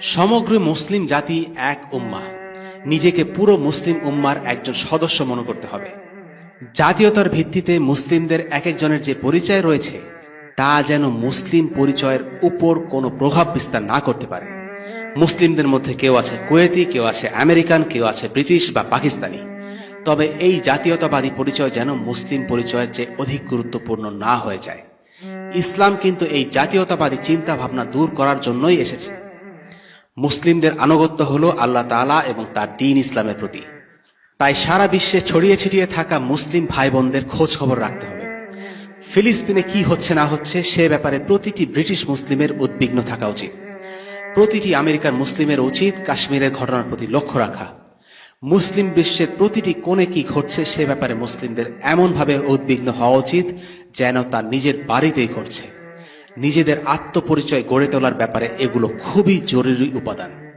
সমগ্র মুসলিম জাতি এক উম্মা নিজেকে পুরো মুসলিম উম্মার একজন সদস্য মনে করতে হবে। জাতীয়তার ভিত্তিতে মুসলিমদের এক একজনের যে পরিচয় রয়েছে, তা যেন মুসলিম পরিচয়ের উপর কোনো প্রভাব বিস্তার না করতে পারে। মুসলিমদের মধ্যে কেউ আছে কুয়েতি, কেউ আছে আমেরিকান, কেউ আছে ব্রিটিশ বা পাকিস্তানি। তবে এই জাতীয়তাবাদী পরিচয় যেন মুসলিম পরিচয়ের চেয়ে অধিক গুরুত্বপূর্ণ না হয়ে যায়। ইসলাম কিন্তু এই জাতীয়তাবাদী চিন্তা ভাবনা দূর করার জন্যই এসেছে। মুসলিমদের আনুগত্য হল আল্লাহ তাআলা এবং তার দিন ইসলামের প্রতি। তাই সারা বিশ্বে ছড়িয়ে ছিটিয়ে থাকা মুসলিম ভাই বোনদের খোঁজ খবর রাখতে হবে। ফিলিস্তিনে কি হচ্ছে না হচ্ছে সে ব্যাপারে প্রতিটি ব্রিটিশ মুসলিমের উদ্বিগ্ন থাকা উচিত। প্রতিটি আমেরিকার মুসলিমের উচিত কাশ্মীরের ঘটনার প্রতি লক্ষ্য রাখা। মুসলিম বিশ্বের প্রতিটি কোণে কি ঘটছে সে ব্যাপারে মুসলিমদের এমনভাবে উদ্বিগ্ন হওয়া উচিত যেন তার নিজের বাড়িতেই ঘটছে। নিজেদের আত্মপরিচয় গড়ে তোলার ব্যাপারে এগুলো খুবই জরুরি উপাদান।